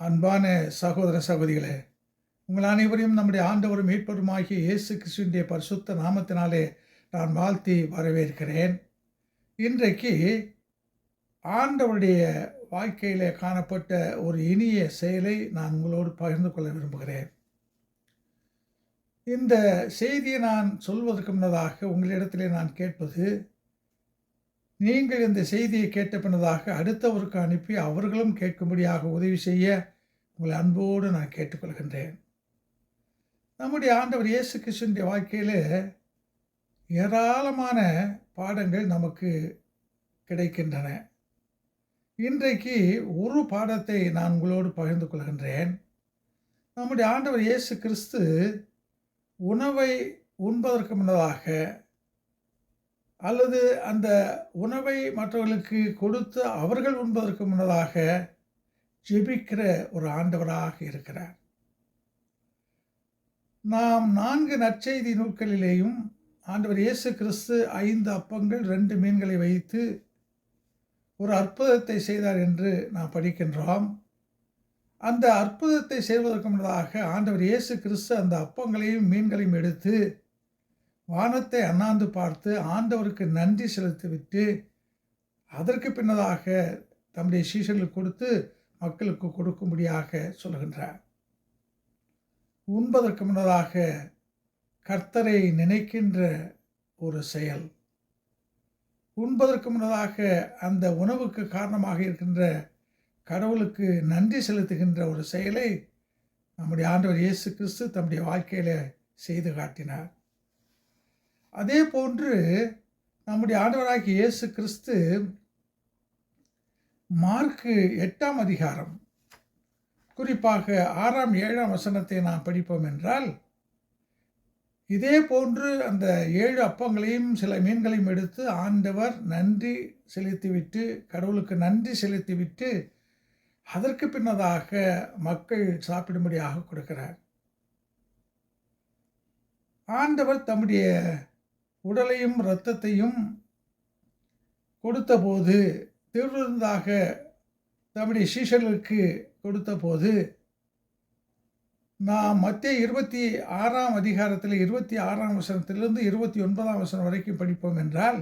அன்பான சகோதர சகோதரிகளே உங்கள் அனைவரையும் நம்முடைய ஆண்டவரும் மீட்பருமாகிய இயேசு கிறிஸ்துவினுடைய பரிசுத்த நாமத்தினாலே நான் வாழ்த்தி வரவேற்கிறேன். இன்றைக்கு ஆண்டவருடைய வாழ்க்கையில் காணப்பட்ட ஒரு இனிய செயலை நான் உங்களோடு பகிர்ந்து கொள்ள விரும்புகிறேன். இந்த செய்தியை நான் சொல்வதற்கு முன்னதாக உங்களிடத்திலே நான் கேட்பது நீங்கள் இந்த செய்தியை கேட்ட பின்னதாக அடுத்தவருக்கு அனுப்பி அவர்களும் கேட்கும்படியாக உதவி செய்ய உங்களை அன்போடு நான் கேட்டுக்கொள்கின்றேன். நம்முடைய ஆண்டவர் இயேசு கிருஷ்ணனுடைய வாழ்க்கையில் ஏராளமான பாடங்கள் நமக்கு கிடைக்கின்றன. இன்றைக்கு ஒரு பாடத்தை நான் உங்களோடு பகிர்ந்து கொள்கின்றேன். நம்முடைய ஆண்டவர் இயேசு கிறிஸ்து உணவை உண்பதற்கு முன்னதாக அல்லது அந்த உணவை மற்றவர்களுக்கு கொடுத்து அவர்கள் உண்பதற்கு முன்னதாக ஜெபிக்கிற ஒரு ஆண்டவராக இருக்கிறார். நாம் நான்கு நற்செய்தி நூல்களிலேயும் ஆண்டவர் இயேசு கிறிஸ்து ஐந்து அப்பங்கள் ரெண்டு மீன்களை வைத்து ஒரு அற்புதத்தை செய்தார் என்று நாம் படிக்கின்றோம். அந்த அற்புதத்தை செய்வதற்கு முன்னதாக ஆண்டவர் இயேசு கிறிஸ்து அந்த அப்பங்களையும் மீன்களையும் எடுத்து வானத்தை அண்ணாந்து பார்த்து ஆண்டவருக்கு நன்றி செலுத்திவிட்டு அதற்கு பின்னதாக தம்முடைய சீசர்களுக்கு கொடுத்து மக்களுக்கு கொடுக்கும்படியாக சொல்கின்றார் உண்பதற்கு முன்னதாக கர்த்தரை நினைக்கின்ற ஒரு செயல். உண்பதற்கு முன்னதாக அந்த உணவுக்கு காரணமாக இருக்கின்ற கடவுளுக்கு நன்றி செலுத்துகின்ற ஒரு செயலை நம்முடைய ஆண்டவர் இயேசு கிறிஸ்து தம்முடைய வாழ்க்கையில் செய்து காட்டினார். அதே போன்று நம்முடைய ஆண்டவராகிய இயேசு கிறிஸ்து மார்க்கு எட்டாம் அதிகாரம் குறிப்பாக ஆறாம் ஏழாம் வசனத்தை நாம் படிப்போம் என்றால் இதே போன்று அந்த ஏழு அப்பங்களையும் சில மீன்களையும் எடுத்து ஆண்டவர் நன்றி செலுத்திவிட்டு கடவுளுக்கு நன்றி செலுத்திவிட்டு அதற்கு பின்னதாக மக்கள் சாப்பிடும்படியாக கொடுக்கிறார். ஆண்டவர் தம்முடைய உடலையும் இரத்தத்தையும் கொடுத்தபோது திருவிருந்தாக தம்முடைய சீஷர்களுக்கு கொடுத்தபோது நாம் மத்திய இருபத்தி ஆறாம் அதிகாரத்தில் இருபத்தி ஆறாம் வசனத்திலிருந்து இருபத்தி ஒன்பதாம் வசனம் வரைக்கும் படிப்போம் என்றால்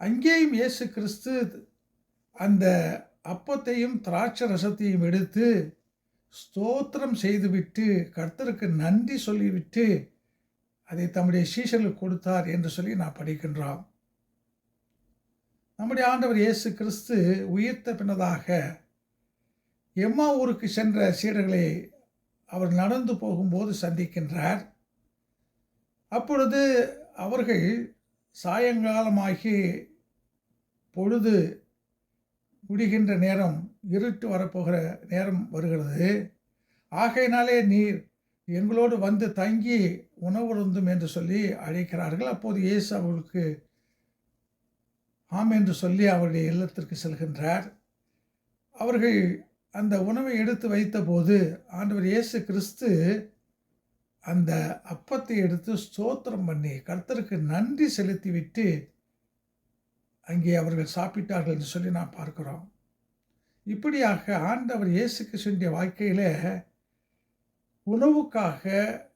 அங்கேயும் இயேசு கிறிஸ்து அந்த அப்பத்தையும் திராட்சை ரசத்தையும் எடுத்து ஸ்தோத்திரம் செய்துவிட்டு கர்த்தருக்கு நன்றி சொல்லிவிட்டு அதை தம்முடைய சீஷர்களுக்கு கொடுத்தார் என்று சொல்லி நான் படிக்கின்றோம். நம்முடைய ஆண்டவர் இயேசு கிறிஸ்து உயிர்த்த பின்னதாக எம்மா ஊருக்கு சென்ற சீடர்களை அவர் நடந்து போகும்போது சந்திக்கின்றார். அப்பொழுது அவர்கள் சாயங்காலமாகி பொழுது முடிகின்ற நேரம் இருட்டு வரப்போகிற நேரம் வருகிறது. ஆகையினாலே நீர் எங்களோடு வந்து தங்கி உணவருந்தும் என்று சொல்லி அழைக்கிறார்கள். அப்போது இயேசு அவர்களுக்கு ஆம் என்று சொல்லி அவருடைய இல்லத்திற்கு செல்கின்றார். அவர்கள் அந்த உணவை எடுத்து வைத்தபோது ஆண்டவர் இயேசு கிறிஸ்து அந்த அப்பத்தை எடுத்து ஸ்தோத்திரம் பண்ணி கர்த்தருக்கு நன்றி செலுத்திவிட்டு அங்கே அவர்கள் சாப்பிட்டார்கள் என்று சொல்லி நாம் பார்க்கிறோம். இப்படியாக ஆண்டவர் இயேசு கிருஷ்ணனுடைய வாழ்க்கையில் உணவுக்காக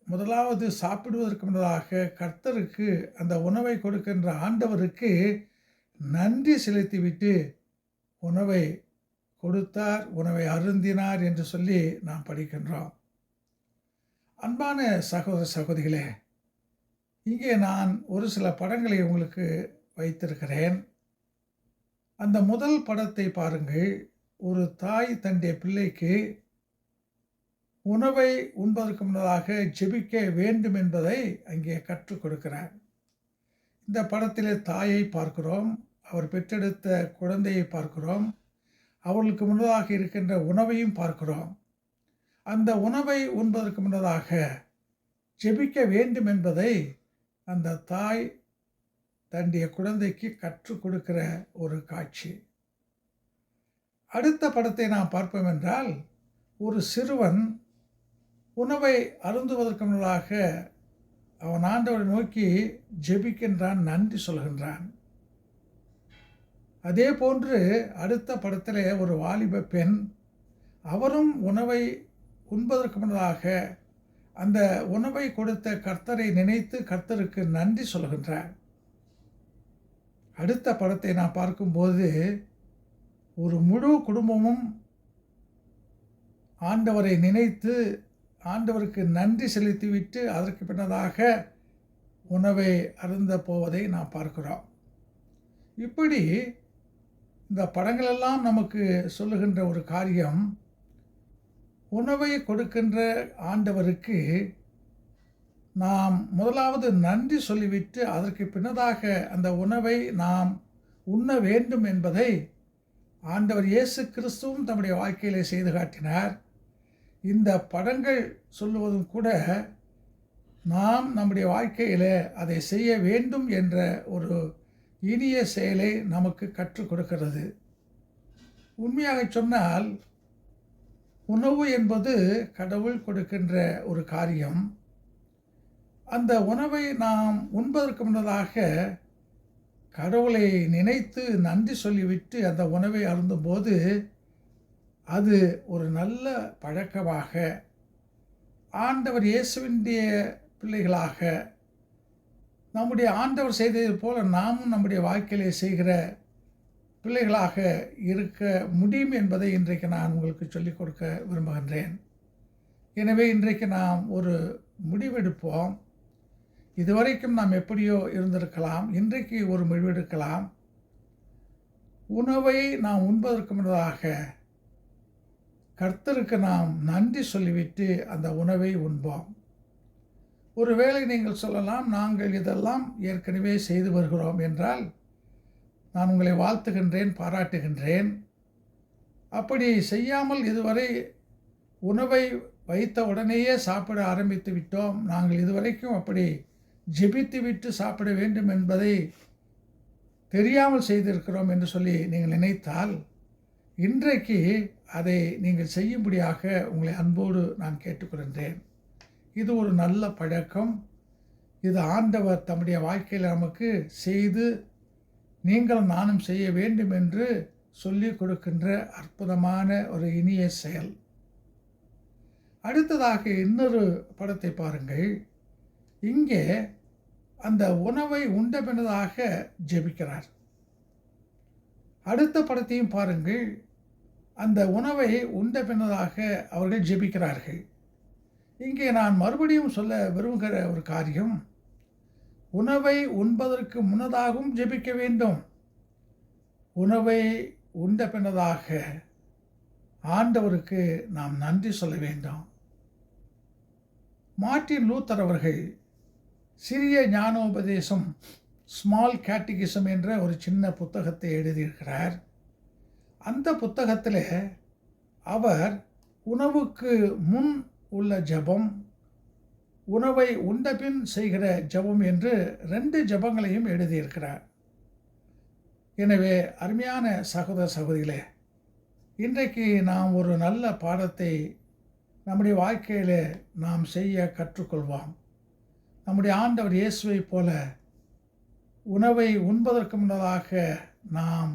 முதலாவது சாப்பிடுவதற்கு முன்னதாக கர்த்தருக்கு அந்த உணவை கொடுக்கின்ற ஆண்டவருக்கு நன்றி செலுத்திவிட்டு உணவை கொடுத்தார் உணவை அருந்தினார் என்று சொல்லி நாம் படிக்கின்றோம். அன்பான சகோதர சகோதரிகளே இங்கே நான் ஒரு சில படங்களை உங்களுக்கு வைத்திருக்கிறேன். அந்த முதல் படத்தை பாருங்கள். ஒரு தாய் தன்னுடைய பிள்ளைக்கு உணவை உண்பதற்கு முன்னதாக ஜெபிக்க வேண்டும் என்பதை அங்கே கற்றுக் கொடுக்கிறார். இந்த படத்திலே தாயை பார்க்கிறோம் அவர் பெற்றெடுத்த குழந்தையை பார்க்கிறோம் அவர்களுக்கு முன்னதாக இருக்கின்ற உணவையும் பார்க்கிறோம். அந்த உணவை உண்பதற்கு முன்னதாக ஜெபிக்க வேண்டும் என்பதை அந்த தாய் தன்னுடைய குழந்தைக்கு கற்றுக் கொடுக்கிற ஒரு காட்சி. அடுத்த படத்தை நாம் பார்ப்போம் என்றால் ஒரு சிறுவன் உணவை அருந்துவதற்கு முன்னதாக அவன் ஆண்டவரை நோக்கி ஜெபிக்கின்றான் நன்றி சொல்கின்றான். அதே போன்று அடுத்த படத்தில் ஒரு வாலிப பெண் அவரும் உணவை உண்பதற்கு முன்னதாக அந்த உணவை கொடுத்த கர்த்தரை நினைத்து கர்த்தருக்கு நன்றி சொல்கின்றார். அடுத்த படத்தை நான் பார்க்கும்போது ஒரு முழு குடும்பமும் ஆண்டவரை நினைத்து ஆண்டவருக்கு நன்றி செலுத்திவிட்டு அதற்கு பின்னதாக உணவை அருந்த போவதை நாம் பார்க்கிறோம். இப்படி இந்த படங்களெல்லாம் நமக்கு சொல்லுகின்ற ஒரு காரியம் உணவை கொடுக்கின்ற ஆண்டவருக்கு நாம் முதலாவது நன்றி சொல்லிவிட்டு அதற்கு பின்னதாக அந்த உணவை நாம் உண்ண வேண்டும் என்பதை ஆண்டவர் இயேசு கிறிஸ்துவும் தம்முடைய வாழ்க்கையிலே செய்து காட்டினார். இந்த படங்கள் சொல்லுவதும் கூட நாம் நம்முடைய வாழ்க்கையில் அதை செய்ய வேண்டும் என்ற ஒரு இனிய செயலை நமக்கு கற்றுக் கொடுக்கிறது. உண்மையாக சொன்னால் உணவு என்பது கடவுள் கொடுக்கின்ற ஒரு காரியம். அந்த உணவை நாம் உண்பதற்கு முன்னதாக கடவுளை நினைத்து நன்றி சொல்லிவிட்டு அந்த உணவை அருந்தும்போது அது ஒரு நல்ல பழக்கமாக ஆண்டவர் இயேசுவினுடைய பிள்ளைகளாக நம்முடைய ஆண்டவர் செய்தது போல நாமும் நம்முடைய வாழ்க்கையிலே செய்கிற பிள்ளைகளாக இருக்க முடியும் என்பதை இன்றைக்கு நான் உங்களுக்கு சொல்லிக் கொடுக்க விரும்புகின்றேன். எனவே இன்றைக்கு நாம் ஒரு முடிவெடுப்போம். இதுவரைக்கும் நாம் எப்படியோ இருந்திருக்கலாம். இன்றைக்கு ஒரு முடிவெடுக்கலாம். உணவை நாம் உண்பதற்கு முன்னதாக கர்த்தருக்கு நாம் நன்றி சொல்லிவிட்டு அந்த உணவை உண்போம். ஒருவேளை நீங்கள் சொல்லலாம் நாங்கள் இதெல்லாம் ஏற்கனவே செய்து வருகிறோம் என்றால் நான் உங்களை வாழ்த்துகின்றேன் பாராட்டுகின்றேன். அப்படி செய்யாமல் இதுவரை உணவை வைத்த உடனேயே சாப்பிட ஆரம்பித்து விட்டோம். நாங்கள் இதுவரைக்கும் அப்படி ஜெபித்து விட்டு சாப்பிட வேண்டும் என்பதை தெரியாமல் செய்திருக்கிறோம் என்று சொல்லி நீங்கள் நினைத்தால் இன்றைக்கு அதை நீங்கள் செய்யும்படியாக உங்களை அன்போடு நான் கேட்டுக்கொள்கின்றேன். இது ஒரு நல்ல பழக்கம். இது ஆண்டவர் தம்முடைய வாழ்க்கையில் நமக்கு செய்து நீங்கள் நானும் செய்ய வேண்டும் என்று சொல்லிக் கொடுக்கின்ற அற்புதமான ஒரு இனிய செயல். அடுத்ததாக இன்னொரு படத்தை பாருங்கள். இங்கே அந்த உணவை உண்ட பின்னதாக ஜெபிக்கிறார். அடுத்த படத்தையும் பாருங்கள். அந்த உணவை உண்ட பின்னதாக அவர்கள் ஜெபிக்கிறார்கள். இங்கே நான் மறுபடியும் சொல்ல விரும்புகிற ஒரு காரியம் உணவை உண்பதற்கு முன்னதாகவும் ஜெபிக்க வேண்டும். உணவை உண்ட பின்னதாக ஆண்டவருக்கு நாம் நன்றி சொல்ல வேண்டும். மார்ட்டின் லூத்தர் அவர்கள் சிறிய ஞானோபதேசம் ஸ்மால் கேட்டிகிசம் என்ற ஒரு சின்ன புத்தகத்தை எழுதியிருக்கிறார். அந்த புத்தகத்தில் அவர் உணவுக்கு முன் உள்ள ஜபம் உணவை உண்டபின் செய்கிற ஜபம் என்று ரெண்டு ஜபங்களையும் எழுதியிருக்கிறார். எனவே அருமையான சகோதர சகோதரிகளே இன்றைக்கு நாம் ஒரு நல்ல பாடத்தை நம்முடைய வாழ்க்கையில் நாம் செய்ய கற்றுக்கொள்வோம். நம்முடைய ஆண்டவர் இயேசுவை போல உணவை உண்பதற்கு முன்னதாக நாம்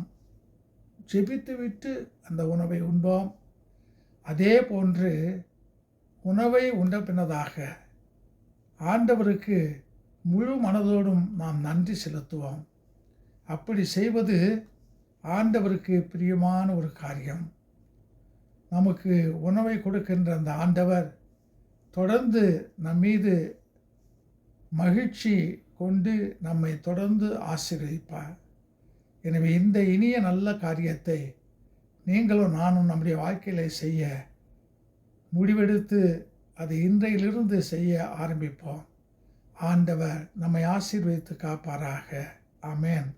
ஜெபித்துவிட்டு அந்த உணவை உண்போம். அதே போன்று உணவை உண்ட பின்னதாக ஆண்டவருக்கு முழு மனதோடும் நாம் நன்றி செலுத்துவோம். அப்படி செய்வது ஆண்டவருக்கு பிரியமான ஒரு காரியம். நமக்கு உணவை கொடுக்கின்ற அந்த ஆண்டவர் தொடர்ந்து நம்மீது மகிழ்ச்சி கொண்டு நம்மை தொடர்ந்து ஆசீர்வதிப்பார். எனவே இந்த இனிய நல்ல காரியத்தை நீங்களும் நானும் நம்முடைய வாழ்க்கையில் செய்ய முடிவெடுத்து அதை இன்றையிலிருந்து செய்ய ஆரம்பிப்போம். ஆண்டவர் நம்மை ஆசீர்வதித்து காப்பாராக. அமேன்